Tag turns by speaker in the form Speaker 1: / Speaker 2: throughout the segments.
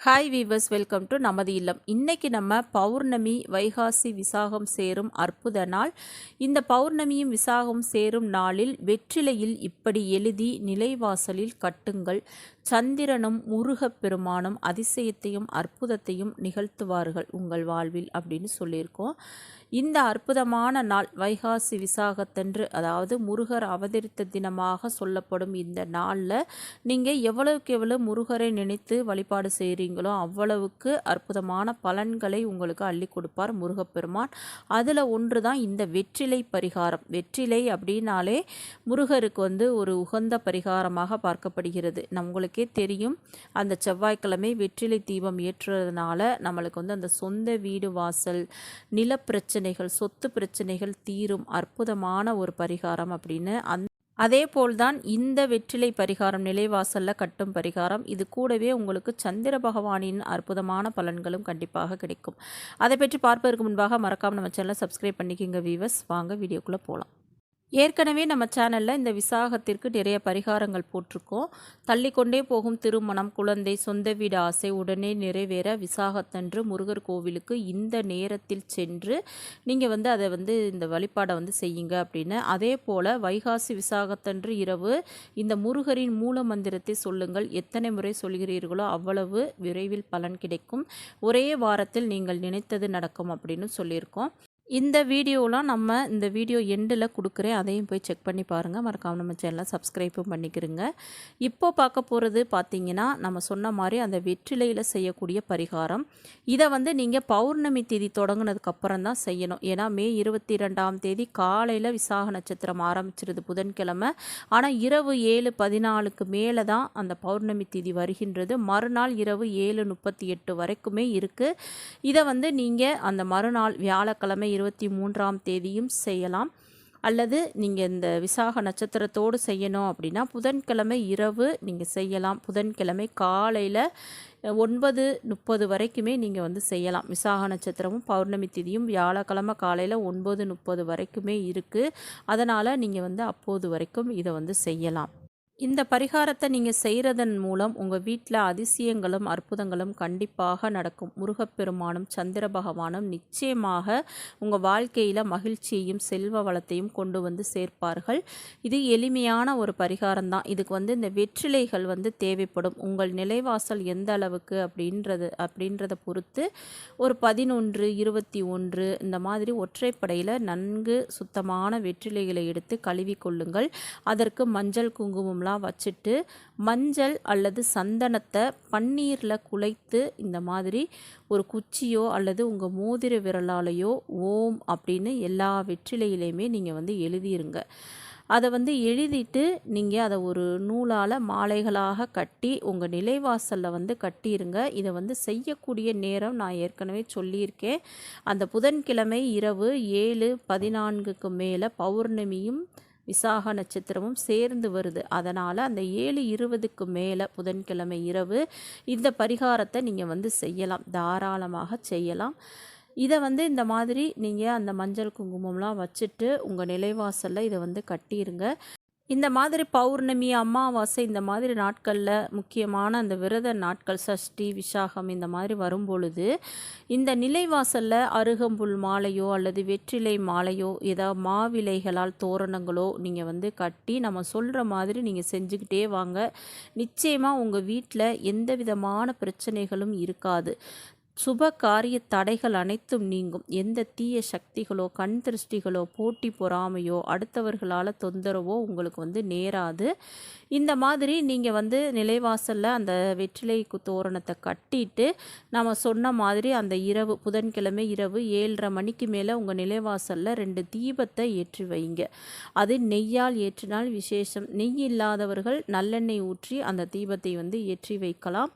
Speaker 1: Hi viewers welcome to நமது இல்லம் இன்றைக்கி நம்ம பௌர்ணமி வைகாசி விசாகம் சேரும் அற்புத நாள் இந்த பௌர்ணமியும் விசாகம் சேரும் நாளில் வெற்றிலையில் இப்படி எழுதி நிலைவாசலில் கட்டுங்கள் சந்திரனும் முருகப் பெருமானும் அதிசயத்தையும் அற்புதத்தையும் நிகழ்த்துவார்கள் உங்கள் வாழ்வில் அப்படின்னு சொல்லியிருக்கோம் இந்த அற்புதமான நாள் வைகாசி விசாகத்தன்று அதாவது முருகர் அவதரித்த தினமாக சொல்லப்படும் இந்த நாளில் நீங்கள் எவ்வளவுக்கு எவ்வளவு முருகரை நினைத்து வழிபாடு செய்கிறீங்களோ அவ்வளவுக்கு அற்புதமான பலன்களை உங்களுக்கு அள்ளி கொடுப்பார் முருகப்பெருமான். அதில் ஒன்று தான் இந்த வெற்றிலை பரிகாரம். வெற்றிலை அப்படின்னாலே முருகருக்கு வந்து ஒரு உகந்த பரிகாரமாக பார்க்கப்படுகிறது. நம்மளுக்கே தெரியும் அந்த செவ்வாய்க்கிழமை வெற்றிலை தீபம் ஏற்றுறதுனால நம்மளுக்கு வந்து அந்த சொந்த வீடு வாசல் நிலப்பிரச்சனை பிரச்சனைகள் சொத்து பிரச்சனைகள் தீரும் அற்புதமான ஒரு பரிகாரம் அப்படின்னு அந் அதே போல்தான் இந்த வெற்றிலை பரிகாரம் நிலைவாசலில் கட்டும் பரிகாரம். இது கூடவே உங்களுக்கு சந்திர பகவானின் அற்புதமான பலன்களும் கண்டிப்பாக கிடைக்கும். அதை பற்றி பார்ப்பதற்கு முன்பாக மறக்காம நம்ம சேனலை சப்ஸ்கிரைப் பண்ணிக்கிங்க வீவர்ஸ் வாங்க வீடியோக்குள்ளே போகலாம் ஏற்கனவே நம்ம சேனலில் இந்த விசாகத்திற்கு நிறைய பரிகாரங்கள் போட்டிருக்கோம். தள்ளிக்கொண்டே போகும் திருமணம் குழந்தை சொந்த வீடு ஆசை உடனே நிறைவேற விசாகத்தன்று முருகர் கோவிலுக்கு இந்த நேரத்தில் சென்று நீங்கள் வந்து அதை வந்து இந்த வழிபாடை வந்து செய்யுங்க அப்படின்னு. அதே போல் வைகாசி விசாகத்தன்று இரவு இந்த முருகரின் மூல மந்திரத்தை சொல்லுங்கள். எத்தனை முறை சொல்கிறீர்களோ அவ்வளவு விரைவில் பலன் கிடைக்கும். ஒரே வாரத்தில் நீங்கள் நினைத்தது நடக்கும் அப்படின்னு சொல்லியிருக்கோம். இந்த வீடியோலாம் நம்ம இந்த வீடியோ எண்டில் கொடுக்குறேன். அதையும் போய் செக் பண்ணி பாருங்கள் மறக்காமல் நம்ம சேனலை சப்ஸ்கிரைப்பும் பண்ணிக்கிறோங்க இப்போ பார்க்க போகிறது பார்த்திங்கன்னா நம்ம சொன்ன மாதிரி அந்த வெற்றிலையில் செய்யக்கூடிய பரிகாரம். இதை வந்து நீங்கள் பௌர்ணமி தேதி தொடங்கினதுக்கப்புறம் தான் செய்யணும். ஏன்னா மே இருபத்தி ரெண்டாம் தேதி காலையில் விசாக நட்சத்திரம் ஆரம்பிச்சிருது புதன்கிழமை. ஆனால் இரவு ஏழு பதினாலுக்கு மேலே தான் அந்த பௌர்ணமி தேதி வருகின்றது. மறுநாள் இரவு ஏழு முப்பத்தி எட்டு வரைக்குமே இருக்குது இதை வந்து நீங்கள் அந்த மறுநாள் வியாழக்கிழமை இருபத்தி மூன்றாம் தேதியும் செய்யலாம். அல்லது நீங்கள் இந்த விசாக நட்சத்திரத்தோடு செய்யணும் அப்படின்னா புதன்கிழமை இரவு நீங்கள் செய்யலாம். புதன்கிழமை காலையில் ஒன்பது முப்பது வரைக்குமே நீங்கள் வந்து செய்யலாம். விசாக நட்சத்திரமும் பௌர்ணமி திதியும் வியாழக்கிழமை காலையில் ஒன்பது முப்பது வரைக்குமே இருக்குது அதனால் நீங்கள் வந்து அப்போது வரைக்கும் இதை வந்து செய்யலாம். இந்த பரிகாரத்தை நீங்கள் செய்கிறதன் மூலம் உங்கள் வீட்டில் அதிசயங்களும் அற்புதங்களும் கண்டிப்பாக நடக்கும். முருகப்பெருமானும் சந்திர பகவானும் நிச்சயமாக உங்கள் வாழ்க்கையில் மகிழ்ச்சியையும் செல்வ வளத்தையும் கொண்டு வந்து சேர்ப்பார்கள். இது எளிமையான ஒரு பரிகாரம் தான். இதுக்கு வந்து இந்த வெற்றிலைகள் வந்து தேவைப்படும். உங்கள் நிலைவாசல் எந்த அளவுக்கு அப்படின்றது அப்படின்றத பொறுத்து ஒரு பதினொன்று இருபத்தி ஒன்று இந்த மாதிரி ஒற்றைப்படையில் நன்கு சுத்தமான வெற்றிலைகளை எடுத்து கழுவி கொள்ளுங்கள். அதற்கு மஞ்சள் குங்குமம்லாம் இதெல்லாம் வச்சுட்டு மஞ்சள் அல்லது சந்தனத்தை பன்னீரில் குலைத்து இந்த மாதிரி ஒரு குச்சியோ அல்லது உங்கள் மோதிர விரலாலேயோ ஓம் அப்படின்னு எல்லா வெற்றிலையிலையுமே நீங்கள் வந்து எழுதிருங்க. அதை வந்து எழுதிட்டு நீங்கள் அதை ஒரு நூலால் மாலைகளாக கட்டி உங்கள் நிலைவாசலில் வந்து கட்டிடுங்க இதை வந்து செய்யக்கூடிய நேரம் நான் ஏற்கனவே சொல்லியிருக்கேன். அந்த புதன்கிழமை இரவு ஏழு பதினான்குக்கு மேலே பௌர்ணமியும் விசாக நட்சத்திரமும் சேர்ந்து வருது. அதனால் அந்த ஏழு இருபதுக்கு மேலே புதன்கிழமை இரவு இந்த பரிகாரத்தை நீங்கள் வந்து செய்யலாம். தாராளமாக செய்யலாம். இதை வந்து இந்த மாதிரி நீங்கள் அந்த மஞ்சள் குங்குமம்லாம் வச்சுட்டு உங்கள் நிலைவாசலில் இதை வந்து கட்டிடுங்க இந்த மாதிரி பௌர்ணமி அமாவாசை இந்த மாதிரி நாட்களில் முக்கியமான அந்த விரத நாட்கள் சஷ்டி விசாகம் இந்த மாதிரி வரும்பொழுது இந்த நிலைவாசலில் அருகம்புல் மாலையோ அல்லது வெற்றிலை மாலையோ ஏதாவது மாவிலைகளால் தோரணங்களோ நீங்கள் வந்து கட்டி நம்ம சொல்கிற மாதிரி நீங்கள் செஞ்சுக்கிட்டே வாங்க. நிச்சயமாக உங்கள் வீட்டில் எந்த விதமான பிரச்சனைகளும் இருக்காது. சுப காரிய தடைகள் அனைத்தும் நீங்கும். எந்த தீய சக்திகளோ கண் திருஷ்டிகளோ போட்டி பொறாமையோ அடுத்தவர்களால் தொந்தரவோ உங்களுக்கு வந்து நேராது. இந்த மாதிரி நீங்கள் வந்து நிலைவாசலில் அந்த வெற்றிலை தோரணத்தை கட்டிட்டு நம்ம சொன்ன மாதிரி அந்த இரவு புதன்கிழமை இரவு ஏழரை மணிக்கு மேலே உங்கள் நிலைவாசலில் ரெண்டு தீபத்தை ஏற்றி வைங்க. அது நெய்யால் ஏற்றினால் விசேஷம். நெய் இல்லாதவர்கள் நல்லெண்ணெய் ஊற்றி அந்த தீபத்தை வந்து ஏற்றி வைக்கலாம்.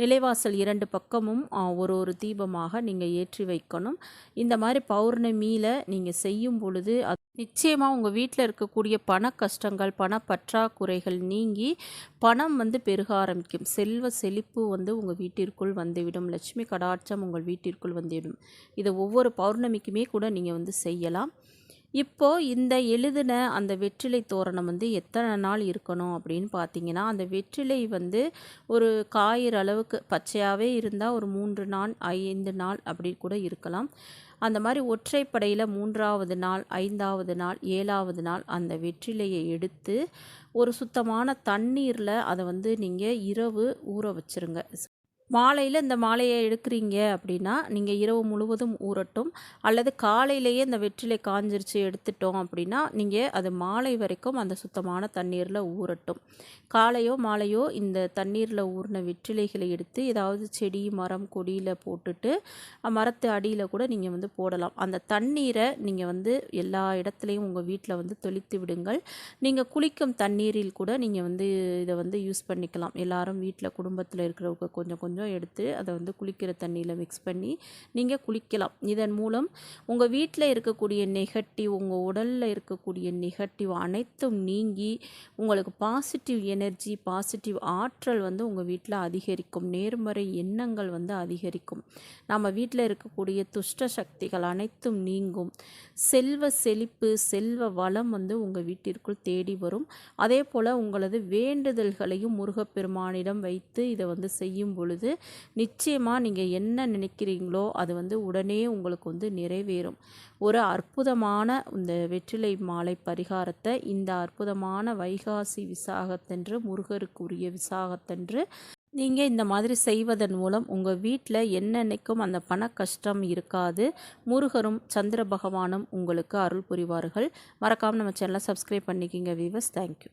Speaker 1: நிலைவாசல் இரண்டு பக்கமும் ஒரு ஒரு தீபமாக நீங்கள் ஏற்றி வைக்கணும். இந்த மாதிரி பௌர்ணமியில் நீங்கள் செய்யும் பொழுது நிச்சயமாக உங்கள் வீட்டில் இருக்கக்கூடிய பண கஷ்டங்கள் பண பற்றாக்குறைகள் நீங்கி பணம் வந்து பெருக ஆரம்பிக்கும். செல்வ செழிப்பு வந்து உங்கள் வீட்டிற்குள் வந்துவிடும். லட்சுமி கடாட்சம் உங்கள் வீட்டிற்குள் வந்துவிடும். இதை ஒவ்வொரு பௌர்ணமிக்குமே கூட நீங்கள் வந்து செய்யலாம். இப்போ இந்த எழுதின அந்த வெற்றிலை தோரணம் வந்து எத்தனை நாள் இருக்கணும் அப்படின்னு பார்த்தீங்கன்னா அந்த வெற்றிலை வந்து ஒரு காயிற அளவுக்கு பச்சையாகவே இருந்தால் ஒரு மூன்று நாள் ஐந்து நாள் அப்படி கூட இருக்கலாம். அந்த மாதிரி ஒற்றைப்படையில் மூன்றாவது நாள் ஐந்தாவது நாள் ஏழாவது நாள் அந்த வெற்றிலையை எடுத்து ஒரு சுத்தமான தண்ணீரில் அதை வந்து நீங்கள் இரவு ஊற வச்சுருங்க. மாலையில் இந்த மாலையை எடுக்கிறீங்க அப்படின்னா நீங்கள் இரவு முழுவதும் ஊறட்டும் அல்லது காலையிலேயே இந்த வெற்றிலை காஞ்சிருச்சு எடுத்துட்டோம் அப்படின்னா நீங்கள் அது மாலை வரைக்கும் அந்த சுத்தமான தண்ணீரில் ஊறட்டும். காலையோ மாலையோ இந்த தண்ணீரில் ஊறின வெற்றிலைகளை எடுத்து ஏதாவது செடி மரம் கொடியில் போட்டுட்டு மரத்து அடியில் கூட நீங்கள் வந்து போடலாம். அந்த தண்ணீரை நீங்கள் வந்து எல்லா இடத்துலையும் உங்கள் வீட்டில் வந்து தெளித்து விடுங்கள். நீங்கள் குளிக்கும் தண்ணீரில் கூட நீங்கள் வந்து இதை வந்து யூஸ் பண்ணிக்கலாம். எல்லாரும் வீட்டில் குடும்பத்தில் இருக்கிறவங்க கொஞ்சம் கொஞ்சம் கொஞ்சம் எடுத்து அதை வந்து குளிக்கிற தண்ணியில் மிக்ஸ் பண்ணி நீங்கள் குளிக்கலாம். இதன் மூலம் உங்கள் வீட்டில் இருக்கக்கூடிய நெகட்டிவ் உங்கள் உடலில் இருக்கக்கூடிய நெகட்டிவ் அனைத்தும் நீங்கி உங்களுக்கு பாசிட்டிவ் எனர்ஜி பாசிட்டிவ் ஆற்றல் வந்து உங்கள் வீட்டில் அதிகரிக்கும். நேர்மறை எண்ணங்கள் வந்து அதிகரிக்கும். நம்ம வீட்டில் இருக்கக்கூடிய துஷ்ட சக்திகள் அனைத்தும் நீங்கும். செல்வ செழிப்பு செல்வ வளம் வந்து உங்கள் வீட்டிற்குள் தேடி வரும். அதே போல் உங்களது வேண்டுதல்களையும் முருகப்பெருமானிடம் வைத்து இதை வந்து செய்யும் பொழுது நிச்சயமாக நீங்கள் என்ன நினைக்கிறீங்களோ அது வந்து உடனே உங்களுக்கு வந்து நிறைவேறும். ஒரு அற்புதமான இந்த வெற்றிலை மாலை பரிகாரத்தை இந்த அற்புதமான வைகாசி விசாகத்தன்று முருகருக்குரிய விசாகத்தன்று நீங்கள் இந்த மாதிரி செய்வதன் மூலம் உங்கள் வீட்டில் என்னென்னைக்கும் அந்த பண கஷ்டம் இருக்காது. முருகரும் சந்திர பகவானும் உங்களுக்கு அருள் புரிவார்கள். மறக்காமல் நம்ம சேனலை சப்ஸ்கிரைப் பண்ணிக்கிங்க வீவர்ஸ் தேங்க்யூ